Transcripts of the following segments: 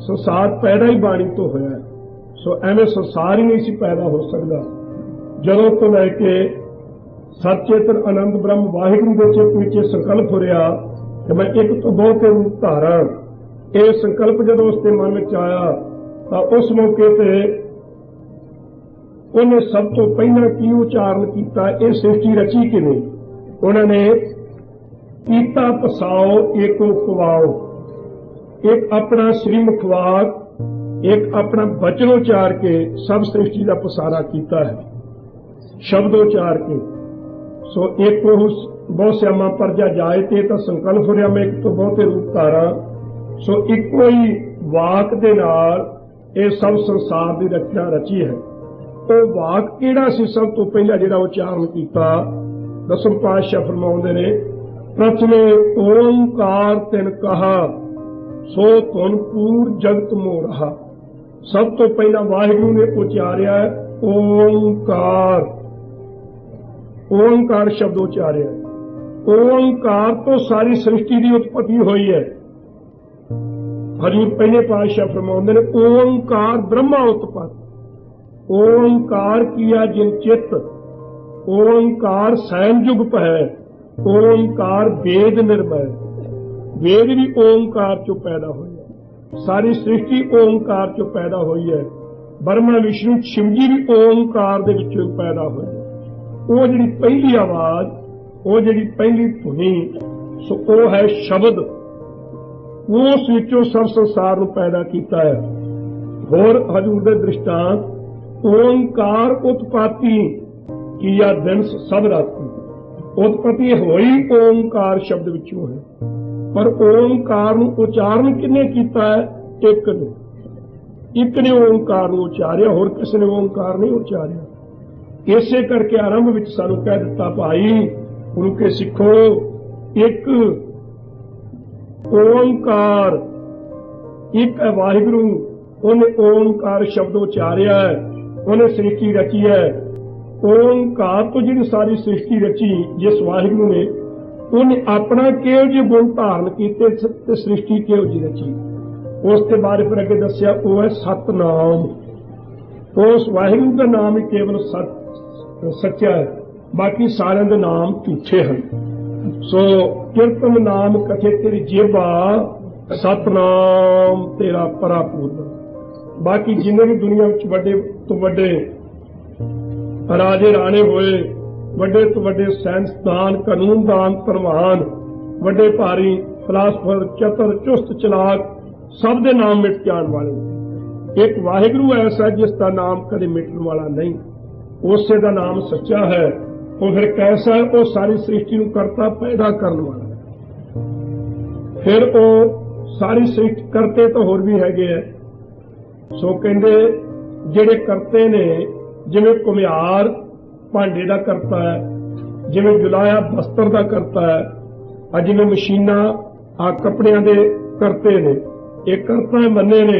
ਸੰਸਾਰ ਪੈਦਾ ਹੀ ਬਾਣੀ ਤੋਂ ਹੋਇਆ ਹੈ। ਸੋ ਐਵੇਂ ਸੰਸਾਰ ਹੀ ਨਹੀਂ ਸੀ ਪੈਦਾ ਹੋ ਸਕਦਾ। ਜਦੋਂ ਤੋਂ ਲੈ ਕੇ ਸਚੇਤਨ ਆਨੰਦ ਬ੍ਰਹਮ ਵਾਹਿਗੁਰੂ ਦੇ ਚਿੱਤ ਵਿੱਚ ਇਹ ਸੰਕਲਪ ਹੋ ਰਿਹਾ ਕਿ ਮੈਂ ਇੱਕ ਤੋਂ ਬਹੁਤ ਰੂਪ ਧਾਰਾਂ। ਇਹ ਸੰਕਲਪ ਜਦੋਂ ਉਸ ਦੇ ਮਨ ਵਿੱਚ ਆਇਆ, ਤਾਂ ਉਸ ਮੌਕੇ ਤੇ ਉਹਨੇ ਸਭ ਤੋਂ ਪਹਿਲਾਂ ਕੀ ਉਚਾਰਨ ਕੀਤਾ, ਇਹ ਸ੍ਰਿਸ਼ਟੀ ਰਚੀ ਕਿਵੇਂ ਉਹਨਾਂ ਨੇ ਕੀਤਾ ਪਸਾਓ ਏਕੋ ਖਵਾਓ। ਇੱਕ ਆਪਣਾ ਸ੍ਰੀ ਮੁਖਵਾਕ, ਇੱਕ ਆਪਣਾ ਬਚਨ ਉਚਾਰ ਕੇ ਸਭ ਸ੍ਰਿਸ਼ਟੀ ਦਾ ਪਸਾਰਾ ਕੀਤਾ ਹੈ। ਸ਼ਬਦ ਉਚਾਰ ਕੇ। ਸੋ ਇੱਕ ਉਹ ਬਹੁਤ ਸਿਆਮਾ ਪਰਜਾ ਜਾਏ ਤੇ ਤਾਂ ਸੰਕਲਪ ਹੋ ਰਿਹਾ, ਮੈਂ ਇੱਕ ਤੋਂ ਬਹੁਤੇ ਰੂਪ ਧਾਰਾ। ਸੋ ਇੱਕੋ ਹੀ ਵਾਕ ਦੇ ਨਾਲ ਇਹ ਸਭ ਸੰਸਾਰ ਦੀ ਰਚਨਾ ਰਚੀ ਹੈ। ਉਹ ਵਾਕ ਕਿਹੜਾ ਸੀ ਸਭ ਤੋਂ ਪਹਿਲਾਂ ਜਿਹੜਾ ਉਚਾਰਨ ਕੀਤਾ? ਦਸਮ ਪਾਤਸ਼ਾਹ ਫਰਮਾਉਂਦੇ ਨੇ, ਪ੍ਰਥਮੇ ਓੰਕਾਰ ਤਿਨ ਕਹਾ। ਸੋ ਤੁਨ ਪੂਰ ਜਗਤ ਮੋਰਹਾ। ਸਭ ਤੋਂ ਪਹਿਲਾਂ ਵਾਹਿਗੁਰੂ ਨੇ ਉਚਾਰਿਆ ਓੰਕਾਰ। ਓੰਕਾਰ ਸ਼ਬਦ ਉਚਾਰਿਆ ਓੰਕਾਰ ਤੋਂ ਸਾਰੀ ਸ੍ਰਿਸ਼ਟੀ ਦੀ ਉਤਪਤੀ ਹੋਈ ਹੈ। ਹਰੀ ਪਹਿਲੇ ਪਾਤਸ਼ਾਹ ਫਰਮਾਉਂਦੇ ਨੇ, ਓੰਕਾਰ ਬ੍ਰਹਮਾ ਉਤਪਤ। ਓੰਕਾਰ ਕੀਆ ਜਿਨ ਚਿੱਤ। ਓੰਕਾਰ ਸੈਨ ਜੁਗ ਪਹਿ ਓੰਕਾਰ ਵੇਦ ਨਿਰਮੈ। ਵੇਦ ਵੀ ਓੰਕਾਰ ਚੋਂ ਪੈਦਾ ਹੋਇਆ ਸਾਰੀ ਸ੍ਰਿਸ਼ਟੀ ਓੰਕਾਰ ਚੋਂ ਪੈਦਾ ਹੋਈ ਹੈ। ਬਰਮਾ ਵਿਸ਼ਨੂੰ, ਸ਼ਿਵਜੀ ਵੀ ਓੰਕਾਰ ਦੇ ਵਿੱਚੋਂ ਪੈਦਾ ਹੋਏ ਉਹ ਜਿਹੜੀ ਪਹਿਲੀ ਆਵਾਜ਼, ਉਹ ਜਿਹੜੀ ਪਹਿਲੀ ਧੁਨੀ, ਸੋ ਉਹ ਹੈ ਸ਼ਬਦ। ਉਸ ਵਿੱਚੋਂ ਸਭ ਸੰਸਾਰ ਨੂੰ ਪੈਦਾ ਕੀਤਾ ਹੈ। ਹੋਰ ਹਜੂਰ ਦੇ ਦ੍ਰਿਸ਼ਟਾਂਤ, ਓੰਕਾਰ ਉਤਪਾਤੀ ਕੀਆ ਦਿਨ ਸਭ ਰਾਤੀ। ਉਤਪਤੀ ਹੋਈ ਓੰਕਾਰ ਸ਼ਬਦ ਵਿੱਚੋਂ ਹੈ। ਪਰ ਓਮਕਾਰ ਨੂੰ ਉਚਾਰਨ ਕਿੰਨੇ ਕੀਤਾ ਹੈ? ਇੱਕ ਨੇ। ਇੱਕ ਨੇ ਓਮਕਾਰ ਨੂੰ ਉਚਾਰਿਆ, ਹੋਰ ਕਿਸੇ ਨੇ ਓਮਕਾਰ ਨਹੀਂ ਉਚਾਰਿਆ। ਇਸੇ ਕਰਕੇ ਆਰੰਭ ਵਿੱਚ ਸਾਨੂੰ ਕਹਿ ਦਿੱਤਾ, ਭਾਈ, ਗੁਰੂ ਕੇ ਸਿੱਖੋ, ਇੱਕ ਓਮਕਾਰ ਇੱਕ ਵਾਹਿਗੁਰੂ, ਉਹਨੇ ਓਮਕਾਰ ਸ਼ਬਦ ਉਚਾਰਿਆ ਹੈ, ਉਹਨੇ ਸ੍ਰਿਸ਼ਟੀ ਰਚੀ ਹੈ। ਓੰਕਾਰ ਤੋਂ ਜਿਹੜੀ ਸਾਰੀ ਸ੍ਰਿਸ਼ਟੀ ਰਚੀ, ਜਿਸ ਵਾਹਿਗੁਰੂ ਨੇ ਉਹਨੇ ਆਪਣਾ ਕਿਹੋ ਜਿਹੇ ਗੁਣ ਧਾਰਨ ਕੀਤੇ ਤੇ ਸ੍ਰਿਸ਼ਟੀ ਕਿਹੋ ਜਿਹੀ ਰਚੀ? ਉਸ ਦੇ ਬਾਰੇ ਫਿਰ ਅੱਗੇ ਦੱਸਿਆ, ਉਹ ਹੈ ਸਤਨਾਮ। ਉਸ ਵਾਹਿਗੁਰੂ ਦਾ ਨਾਮ ਹੀ ਕੇਵਲ ਸਤ ਸੱਚਾ ਹੈ, ਬਾਕੀ ਸਾਰਿਆਂ ਦੇ ਨਾਮ ਝੂਠੇ ਹਨ। ਸੋ ਕੀਰਤਨ ਨਾਮ ਕਥੇ ਤੇਰੀ ਜੇਬਾ, ਸਤਨਾਮ ਤੇਰਾ ਪਰਾਪੂਰਨ ਬਾਕੀ ਜਿੰਨੇ ਵੀ ਦੁਨੀਆ ਵਿੱਚ ਵੱਡੇ ਤੋਂ ਵੱਡੇ ਰਾਜੇ ਰਾਣੇ ਹੋਏ ਵੱਡੇ ਤੋਂ ਵੱਡੇ ਸਾਇੰਸਦਾਨ ਕਾਨੂੰਨਦਾਨ ਪ੍ਰਵਾਨ, ਵੱਡੇ ਭਾਰੀ ਫਲਸਫਰ ਚਤਰ, ਚੁਸਤ ਚਲਾਕ, ਸਭ ਦੇ ਨਾਮ ਮਿਟ ਜਾਣ ਵਾਲੇ ਇੱਕ ਵਾਹਿਗੁਰੂ ਐਸਾ ਜਿਸ ਦਾ ਨਾਮ ਕਦੇ ਮਿਟਣ ਵਾਲਾ ਨਹੀਂ। ਉਸੇ ਦਾ ਨਾਮ ਸੱਚਾ ਹੈ। ਉਹ ਫਿਰ ਕੈਸਾ ਹੈ? ਉਹ ਸਾਰੀ ਸ੍ਰਿਸ਼ਟੀ ਨੂੰ ਕਰਤਾ, ਪੈਦਾ ਕਰਨ ਵਾਲਾ ਹੈ। ਫਿਰ ਉਹ ਸਾਰੀ ਸ੍ਰਿਸ਼ਟੀ ਕਰਤੇ ਤਾਂ ਹੋਰ ਵੀ ਹੈਗੇ ਆ ਸੋ ਕਹਿੰਦੇ, ਜਿਹੜੇ ਕਰਤੇ ਨੇ, ਜਿਵੇਂ ਕੁਮਿਆਰ ਭਾਂਡੇ ਦਾ ਕਰਤਾ ਹੈ, ਜਿਵੇਂ ਜੁਲਾਇਆ ਬਸਤਰ ਦਾ ਕਰਤਾ ਹੈ ਆ ਜਿਵੇਂ ਮਸ਼ੀਨਾਂ ਆ ਕੱਪੜਿਆਂ ਦੇ ਕਰਤੇ ਨੇ, ਇਹ ਕਰਤਾ ਮੰਨੇ ਨੇ,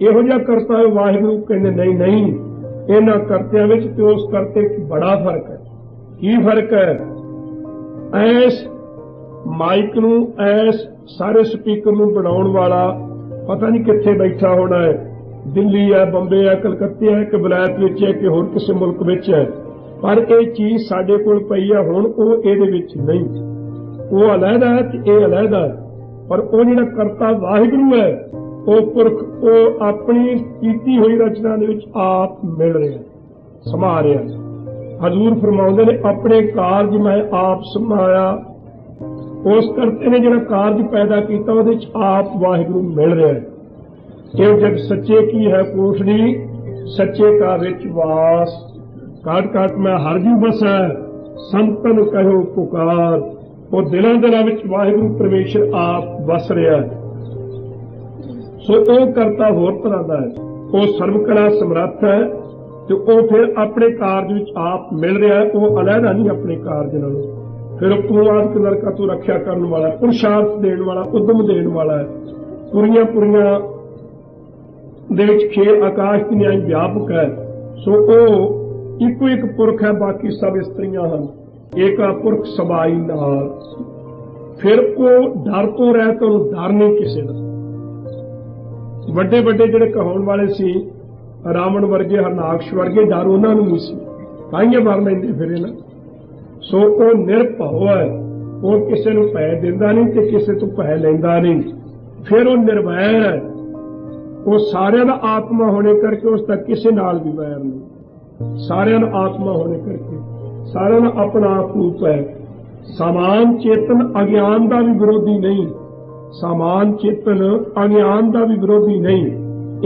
ਇਹੋ ਜਿਹਾ ਕਰਤਾ ਹੈ, ਵਾਹਿਗੁਰੂ ਕਹਿੰਦੇ ਨਹੀਂ ਨਹੀਂ, ਇਹਨਾਂ ਕਰਤਿਆਂ ਵਿੱਚ ਤੇ ਉਸ ਕਰਤੇ ਵਿੱਚ ਬੜਾ ਫ਼ਰਕ ਹੈ। ਕੀ ਫ਼ਰਕ ਹੈ? ਐਸ ਮਾਈਕ ਨੂੰ, ਐਸ ਸਾਰੇ ਸਪੀਕਰ ਨੂੰ ਬਣਾਉਣ ਵਾਲਾ ਪਤਾ ਨਹੀਂ ਕਿੱਥੇ ਬੈਠਾ ਹੋਣਾ ਹੈ, ਦਿੱਲੀ ਹੈ, ਬੰਬੇ ਹੈ, ਕਲਕੱਤੇ ਹੈ ਕਿ ਬਲਾਇਤ ਵਿੱਚ ਹੈ ਕਿ ਹੋਰ ਕਿਸੇ ਮੁਲਕ ਵਿੱਚ ਹੈ। ਪਰ ਇਹ ਚੀਜ਼ ਸਾਡੇ ਕੋਲ ਪਈ ਹੈ ਹੁਣ ਉਹ ਇਹਦੇ ਵਿੱਚ ਨਹੀਂ। ਉਹ ਅਲੱਗਾ ਹੈ ਤੇ ਇਹ ਅਲੱਗਾ ਹੈ। ਪਰ ਉਹ ਜਿਹੜਾ ਕਰਤਾ ਵਾਹਿਗੁਰੂ ਹੈ, ਉਹ ਪੁਰਖ, ਉਹ ਆਪਣੀ ਕੀਤੀ ਹੋਈ ਰਚਨਾ ਦੇ ਵਿੱਚ ਆਪ ਮਿਲ ਰਿਹਾ ਸਮਾ ਰਿਹਾ ਹਜ਼ੂਰ ਫਰਮਾਉਂਦੇ ਨੇ, ਆਪਣੇ ਕਾਰਜ ਮੈਂ ਆਪ ਸਮਾਇਆ। ਉਸ ਕਰਤੇ ਨੇ ਜਿਹੜਾ ਕਾਰਜ ਪੈਦਾ ਕੀਤਾ, ਉਹਦੇ ਵਿੱਚ ਆਪ ਵਾਹਿਗੁਰੂ ਮਿਲ ਰਿਹਾ ਹੈ। ਇਹ ਜਗ ਸੱਚੇ ਕੀ ਹੈ ਕੋਠੜੀ ਸੱਚੇ ਕਾ ਵਿੱਚ ਵਾਸ ਕਾਟ ਕਾਟ ਮੈਂ ਹਰ ਜੂ ਬਸੈ ਸੰਤਨ ਕਹਿਓ ਪੁਕਾਰ। ਉਹ ਦਿਲਾਂ ਦਿਲਾਂ ਵਿੱਚ ਵਾਹਿਗੁਰੂ ਪਰਮੇਸ਼ਰ ਆਪ ਵਸ ਰਿਹਾ ਹੈ। ਸੋ ਉਹ ਕਰਤਾ ਹੋਰ ਤਰ੍ਹਾਂ ਦਾ ਹੈ। ਉਹ ਸਰਵ ਕਲਾ ਸਮਰੱਥ ਹੈ ਤੇ ਉਹ ਫਿਰ ਆਪਣੇ ਕਾਰਜ ਵਿੱਚ ਆਪ ਮਿਲ ਰਿਹਾ ਹੈ। ਉਹ ਅਲੱਗਾ ਨਹੀਂ ਆਪਣੇ ਕਾਰਜ ਨਾਲੋਂ। ਫਿਰ ਉਹ ਪੂਰਵਾਦ ਨਰਕਾ ਤੋਂ ਰੱਖਿਆ ਕਰਨ ਵਾਲਾ ਪੁਰਸ਼ਾਰਥ ਦੇਣ ਵਾਲਾ, ਉਦਮ ਦੇਣ ਵਾਲਾ ਹੈ। ਪੁਰੀਆਂ ਪੁਰੀਆਂ ਦੇ ਵਿੱਚ ਖੇਲ ਆਕਾਸ਼ ਦੀ ਨਿਆਂ ਵਿਆਪਕ ਹੈ। ਸੋ ਉਹ ਇੱਕੋ ਇੱਕ ਪੁਰਖ ਹੈ, ਬਾਕੀ ਸਭ ਇਸਤਰੀਆਂ ਹਨ। ਏਕਾ ਪੁਰਖ ਸਬਾਈ ਨਾਲ। ਫਿਰ ਉਹ ਡਰ ਤੋਂ ਰਹਿਤ ਉਹਨੂੰ ਡਰ ਨਹੀਂ ਕਿਸੇ ਦਾ। ਵੱਡੇ ਵੱਡੇ ਜਿਹੜੇ ਕਹਾਉਣ ਵਾਲੇ ਸੀ, ਰਾਵਣ ਵਰਗੇ, ਹਰਨਾਕਸ਼ ਵਰਗੇ, ਡਰ ਉਹਨਾਂ ਨੂੰ ਨਹੀਂ ਸੀ। ਕਾਈਏ ਮਾਰ ਲੈਂਦੇ ਫਿਰੇ ਨਾ ਸੋ ਉਹ ਨਿਰਭਉ ਹੈ। ਉਹ ਕਿਸੇ ਨੂੰ ਭੈ ਦਿੰਦਾ ਨਹੀਂ ਤੇ ਕਿਸੇ ਤੋਂ ਭੈ ਲੈਂਦਾ ਨਹੀਂ। ਫਿਰ ਉਹ ਨਿਰਵੈਰ ਹੈ। ਉਹ ਸਾਰਿਆਂ ਦਾ ਆਤਮਾ ਹੋਣੇ ਕਰਕੇ ਉਸ ਦਾ ਕਿਸੇ ਨਾਲ ਵੀ ਵੈਰ ਨਹੀਂ। ਸਾਰਿਆਂ ਦਾ ਆਤਮਾ ਹੋਣੇ ਕਰਕੇ, ਸਾਰਿਆਂ ਦਾ ਆਪਣਾ ਆਪ ਰੂਪ ਹੈ ਸਮਾਨ ਚੇਤਨ ਅਗਿਆਨ ਦਾ ਵੀ ਵਿਰੋਧੀ ਨਹੀਂ। ਸਮਾਨ ਚੇਤਨ ਅਗਿਆਨ ਦਾ ਵੀ ਵਿਰੋਧੀ ਨਹੀਂ।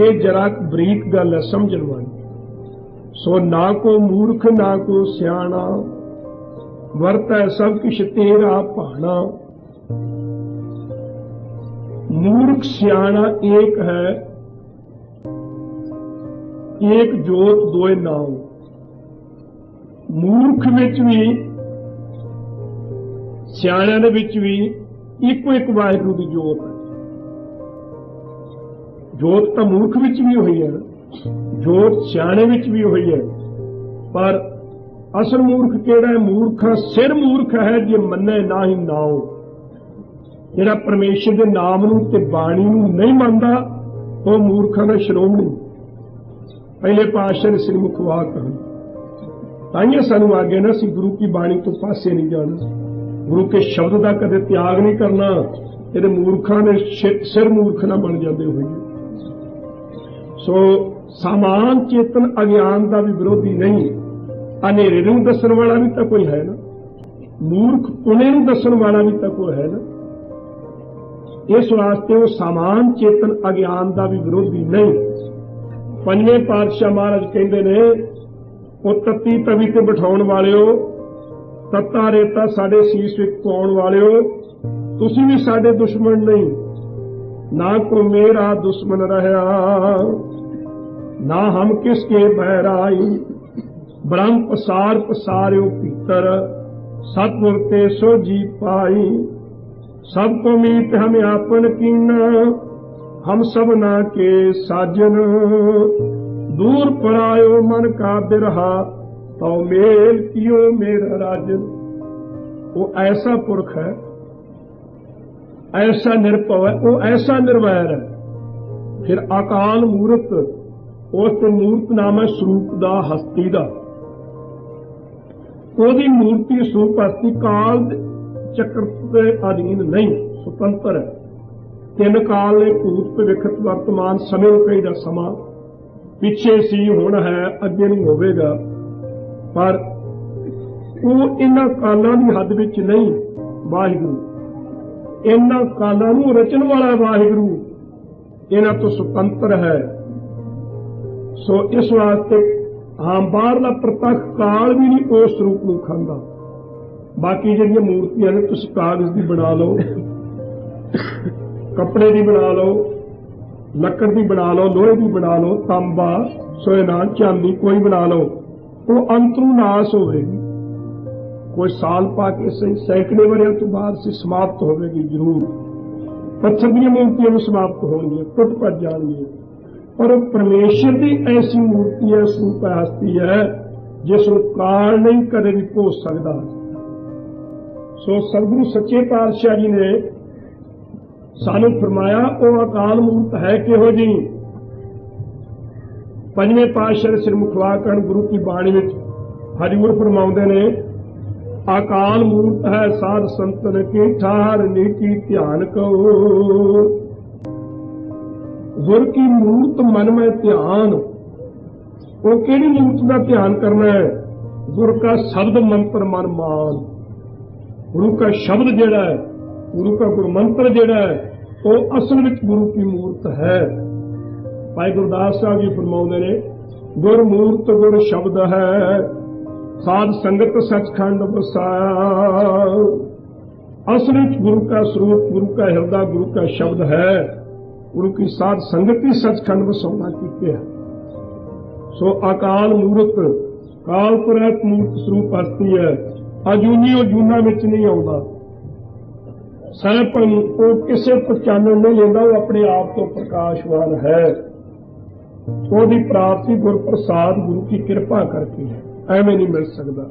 ਇਹ ਜਰਾ ਬਰੀਕ ਗੱਲ ਹੈ, ਸਮਝਣ ਵਾਲੀ। ਸੋ ਨਾ ਕੋ ਮੂਰਖ, ਨਾ ਕੋ ਸਿਆਣਾ, ਵਰਤੈ ਸਭ ਕਿਛ ਤੇਰਾ ਭਾਣਾ। ਮੂਰਖ, ਸਿਆਣਾ ਏਕ ਹੈ, ਏਕ ਜੋਤ ਦੋਏ ਨਾਮ ਮੂਰਖ ਵਿੱਚ ਵੀ, ਸਿਆਣਿਆਂ ਦੇ ਵਿੱਚ ਵੀ ਇੱਕੋ ਇੱਕ ਵਾਹਿਗੁਰੂ ਦੀ ਜੋਤ ਹੈ। ਜੋਤ ਤਾਂ ਮੂਰਖ ਵਿੱਚ ਵੀ ਹੋਈ ਹੈ, ਜੋਤ ਸਿਆਣੇ ਵਿੱਚ ਵੀ ਹੋਈ ਹੈ, ਪਰ ਅਸਲ ਮੂਰਖ ਕਿਹੜਾ ਹੈ? ਮੂਰਖ ਸਿਰ ਮੂਰਖ ਹੈ ਜੇ ਮੰਨੇ ਨਾ ਹੀ ਨਾਉ। ਜਿਹੜਾ ਪਰਮੇਸ਼ਰ ਦੇ ਨਾਮ ਨੂੰ ਤੇ ਬਾਣੀ ਨੂੰ ਨਹੀਂ ਮੰਨਦਾ, ਉਹ ਮੂਰਖਾਂ ਦਾ ਸ਼੍ਰੋਮਣੀ। ਪਹਿਲੇ ਪਾਤਸ਼ਾਹ ਨੇ ਸ੍ਰੀ ਮੁਖਵਾ ਕਹੀ ਤਾਈਏ ਸਾਨੂੰ ਆਗੇ ਨਾ ਸੀ ਗੁਰੂ ਕੀ ਬਾਣੀ ਤੋਂ ਪਾਸੇ ਨਹੀਂ ਜਾਣਾ। ਗੁਰੂ ਕੇ ਸ਼ਬਦ ਦਾ ਕਦੇ ਤਿਆਗ ਨਹੀਂ ਕਰਨਾ। ਇਹਦੇ ਮੂਰਖਾਂ ਦੇ ਸਿਰ ਮੂਰਖ ਨਾ ਬਣ ਜਾਂਦੇ ਹੋਏ। ਸੋ ਸਮਾਨ ਚੇਤਨ ਅਗਿਆਨ ਦਾ ਵੀ ਵਿਰੋਧੀ ਨਹੀਂ। ਹਨੇਰੇ ਨੂੰ ਦੱਸਣ ਵਾਲਾ ਵੀ ਤਾਂ ਕੋਈ ਹੈ ਨਾ। ਮੂਰਖ ਪੁਣੇ ਨੂੰ ਦੱਸਣ ਵਾਲਾ ਵੀ ਤਾਂ ਕੋਈ ਹੈ ਨਾ। ਇਸ ਵਾਸਤੇ ਉਹ ਸਮਾਨ ਚੇਤਨ ਅਗਿਆਨ ਦਾ ਵੀ ਵਿਰੋਧੀ ਨਹੀਂ। ਪੰਜਵੇਂ ਪਾਤਸ਼ਾਹ ਮਹਾਰਾਜ ਕਹਿੰਦੇ ਨੇ ਉਹ ਤੱਤੀ ਤਵੀ ਤੇ ਬਿਠਾਉਣ ਵਾਲਿਓ ਤੱਤਾ ਰੇਤਾ ਸਾਡੇ ਸੀਸ ਵਿੱਚ ਪਾਉਣ ਵਾਲਿਓ ਤੁਸੀਂ ਵੀ ਸਾਡੇ ਦੁਸ਼ਮਣ ਨਹੀਂ ਨਾ ਕੋ ਮੇਰਾ ਦੁਸ਼ਮਨ ਰਹਾ ਨਾ ਹਮ ਕਿਸ ਕੇ ਬਹਿਰਾਈ ਬ੍ਰਹਮ ਪਸਾਰ ਪਸਾਰਿਓ ਭੀਤਰ ਸਤਿਗੁਰ ਤੇ ਸੋ ਜੀ ਪਾਈ ਸਭ ਕੋ ਮੀਤ ਹਮੇ ਆਪਨ ਕੀਨਾ ਹਮ ਸਭਨਾ ਕੇ ਸਾਜਨ ਦੂਰ ਪਰਾਇਓ ਮਨ ਕਾ ਬਿਰਹਾ, ਤਉ ਮੇਲ ਕੀਓ ਮੇਰਾ ਰਾਜਨ ਉਹ ਐਸਾ ਪੁਰਖ ਹੈ, ਐਸਾ ਨਿਰਭਉ ਹੈ, ਉਹ ਐਸਾ ਨਿਰਵੈਰ ਹੈ। ਫਿਰ ਅਕਾਲ ਮੂਰਤ, ਉਸ ਤੇ ਮੂਰਤ ਨਾਮ ਹੈ ਸਰੂਪ ਦਾ, ਹਸਤੀ ਦਾ। ਉਹਦੀ ਮੂਰਤੀ ਸਰੂਪ ਹਸਤੀ ਕਾਲ ਚੱਕਰ ਦੇ ਅਧੀਨ ਨਹੀਂ, ਸੁਤੰਤਰ ਹੈ। ਤਿੰਨ ਕਾਲ ਨੇ ਭੂਤ ਭਵਿੱਖਤ ਵਰਤਮਾਨ ਸਮੇਂ ਕਈ ਦਾ ਸਮਾਂ। ਪਿੱਛੇ ਸੀ, ਹੁਣ ਹੈ, ਅੱਗੇ ਨਹੀਂ ਹੋਵੇਗਾ। ਪਰ ਉਹ ਇਹਨਾਂ ਕਾਲਾਂ ਦੀ ਹੱਦ ਵਿੱਚ ਨਹੀਂ, ਵਾਹਿਗੁਰੂ। ਇਹਨਾਂ ਕਾਲਾਂ ਨੂੰ ਰਚਣ ਵਾਲਾ ਵਾਹਿਗੁਰੂ, ਇਹਨਾਂ ਤੋਂ ਸੁਤੰਤਰ ਹੈ। ਸੋ ਇਸ ਵਾਸਤੇ ਹਾਂ ਬਾਹਰਲਾ ਪ੍ਰਤੱਖ ਕਾਲ ਵੀ ਨਹੀਂ ਉਸ ਰੂਪ ਨੂੰ ਖਾਂਦਾ। ਬਾਕੀ ਜਿਹੜੀਆਂ ਮੂਰਤੀਆਂ ਨੇ, ਤੁਸੀਂ ਕਾਗਜ਼ ਦੀ ਬਣਾ ਲਓ, ਕੱਪੜੇ ਦੀ ਬਣਾ ਲਓ ਲੱਕੜ ਦੀ ਬਣਾ ਲਓ, ਲੋਹੇ ਦੀ ਬਣਾ ਲਓ, ਤਾਂਬਾ ਸੋਨਾ ਚਾਂਦੀ, ਕੋਈ ਬਣਾ ਲਓ, ਉਹ ਅੰਤਰੂ ਨਾਸ ਹੋਵੇਗੀ ਕੋਈ ਸਾਲ ਪਾ ਕੇ ਸਹੀ ਸੈਂਕੜੇ ਵਰਿਆਂ ਤੋਂ ਬਾਅਦ ਸੀ ਸਮਾਪਤ ਹੋਵੇਗੀ, ਜ਼ਰੂਰ। ਪੱਥਰ ਦੀਆਂ ਮੂਰਤੀਆਂ ਵੀ ਸਮਾਪਤ ਹੋਣਗੀਆਂ, ਟੁੱਟ ਭੱਜ ਜਾਣਗੀਆਂ। ਪਰ ਪਰਮੇਸ਼ਰ ਦੀ ਐਸੀ ਮੂਰਤੀ ਹੈ ਸਰੂਪ ਹਸਤੀ ਹੈ, ਜਿਸ ਨੂੰ ਕਾਲ ਨਹੀਂ ਕਦੇ ਵੀ ਭੋ ਸਕਦਾ। ਸੋ ਸਤਿਗੁਰੂ ਸੱਚੇ ਪਾਤਸ਼ਾਹ ਜੀ ਨੇ ਸਾਨੂੰ ਫਰਮਾਇਆ, ਉਹ ਅਕਾਲ ਮੂਰਤ ਹੈ ਕਿਹੋ ਜੀ? ਪੰਜਵੇਂ ਪਾਤਸ਼ਾਹ ਸ੍ਰੀ ਮੁਖਵਾਕਣ ਗੁਰੂ ਕੀ ਬਾਣੀ ਵਿੱਚ ਹਰਿਗੁਰ ਫਰਮਾਉਂਦੇ ਨੇ, ਅਕਾਲ ਮੂਰਤ ਹੈ ਸਾਧ ਸੰਤਨ ਕੀ ਠਾਰ ਨੀਤੀ ਧਿਆਨ ਕਉ ਗੁਰ ਕੀ ਮੂਰਤ ਮਨ ਮੈਂ ਧਿਆਨ, ਉਹ ਕਿਹੜੀ ਮੂਰਤ ਦਾ ਧਿਆਨ ਕਰਨਾ ਹੈ? ਗੁਰ ਦਾ ਸ਼ਬਦ ਮੰਤਰ ਮਨ ਮਾਨ, ਗੁਰੂ ਕਾ ਸ਼ਬਦ ਜਿਹੜਾ ਹੈ ਗੁਰੂ ਦਾ ਗੁਰ ਮੰਤਰ ਜਿਹੜਾ ਹੈ, ਉਹ ਅਸਲ ਵਿੱਚ ਗੁਰੂ ਕੀ ਮੂਰਤ ਹੈ। ਭਾਈ ਗੁਰਦਾਸ ਸਾਹਿਬ ਜੀ ਫਰਮਾਉਂਦੇ ਨੇ, ਗੁਰ ਮੂਰਤ ਗੁਰ ਸ਼ਬਦ ਹੈ, ਸਾਧ ਸੰਗਤ ਸੱਚਖੰਡ ਵਸਾਇਆ ਅਸਲ ਵਿੱਚ ਗੁਰੂ ਦਾ ਸਰੂਪ, ਗੁਰੂ ਦਾ ਹਿਰਦਾ, ਗੁਰੂ ਦਾ ਸ਼ਬਦ ਹੈ। ਗੁਰੂ ਕੀ ਸਾਧ ਸੰਗਤ ਹੀ ਸਚਖੰਡ ਵਸਾਉਣਾ ਕੀਤੇ ਹੈ ਸੋ ਅਕਾਲ ਮੂਰਤ ਕਾਲ ਪੁਰਖ ਮੂਰਤ ਸਰੂਪ ਹਸਤੀ ਹੈ। ਅਜੂਨੀ ਉਹ ਜੂਨਾ ਵਿੱਚ ਨਹੀਂ ਆਉਂਦਾ। ਸਹਿਪਨ ਉਹ ਕਿਸੇ ਪਛਾਣਨ ਨਹੀਂ ਲੈਂਦਾ, ਉਹ ਆਪਣੇ ਆਪ ਤੋਂ ਪ੍ਰਕਾਸ਼ਵਾਨ ਹੈ। ਉਹਦੀ ਪ੍ਰਾਪਤੀ ਗੁਰ ਪ੍ਰਸਾਦ ਗੁਰੂ ਕੀ ਕਿਰਪਾ ਕਰਕੇ ਹੈ। ਐਵੇਂ ਨਹੀਂ ਮਿਲ ਸਕਦਾ।